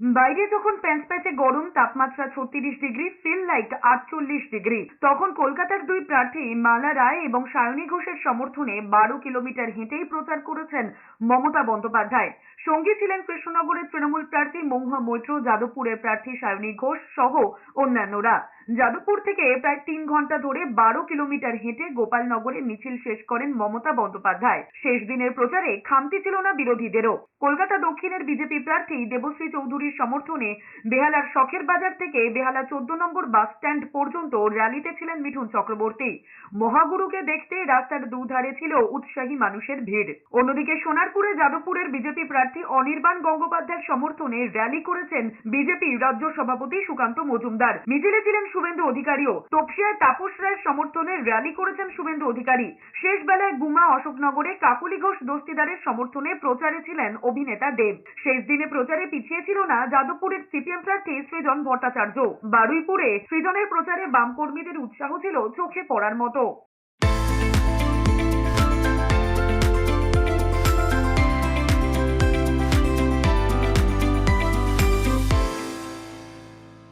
বাইরে যখন প্যাঁচপ্যাঁচে গরম তাপমাত্রা ছত্রিশ ডিগ্রি ফিল লাইক আটচল্লিশ ডিগ্রি। তখন কলকাতার দুই প্রার্থী মালা রায় এবং সায়নী ঘোষের সমর্থনে বারো কিলোমিটার হেঁটেই প্রচার করেছেন মমতা বন্দ্যোপাধ্যায়। সঙ্গী ছিলেন কৃষ্ণনগরের তৃণমূল প্রার্থী মহুয়া মৈত্র, যাদবপুরের প্রার্থী সায়নী ঘোষ সহ অন্যান্যরা। যাদবপুর থেকে প্রায় তিন ঘণ্টা ধরে বারো কিলোমিটার হেঁটে গোপালনগরে মিছিল শেষ করেন মমতা বন্দ্যোপাধ্যায়। শেষ দিনের প্রচারে খামতি ছিল না বিরোধীদেরও। কলকাতা দক্ষিণের বিজেপি প্রার্থী দেবশ্রী চৌধুরীর সমর্থনে বেহালার শখের বাজার থেকে বেহালা চোদ্দ নম্বর বাস স্ট্যান্ড পর্যন্ত র্যালিতে ছিলেন মিঠুন চক্রবর্তী। মহাগুরুকে দেখতে রাস্তার দুধারে ছিল উৎসাহী মানুষের ভিড়। অন্যদিকে সোনারপুরে যাদবপুরের বিজেপি প্রার্থী অনির্বাণ গঙ্গোপাধ্যায়ের সমর্থনে র্যালি করেছেন বিজেপি রাজ্য সভাপতি সুকান্ত মজুমদার। মিছিলে ছিলেন শুভেন্দু অধিকারীও। তপসিয়ায় তাপস রায়ের সমর্থনে র্যালি করেছেন শুভেন্দু অধিকারী। শেষ বেলায় গুমা অশোকনগরে কাকুলি ঘোষ দস্তিদারের সমর্থনে প্রচারে ছিলেন অভিনেতা দেব। শেষ দিনে প্রচারে পিছিয়ে ছিল না যাদবপুরের সিপিএম প্রার্থী সৃজন ভট্টাচার্য। বারুইপুরে সৃজনের প্রচারে বাম কর্মীদের উৎসাহ ছিল চোখে পড়ার মতো।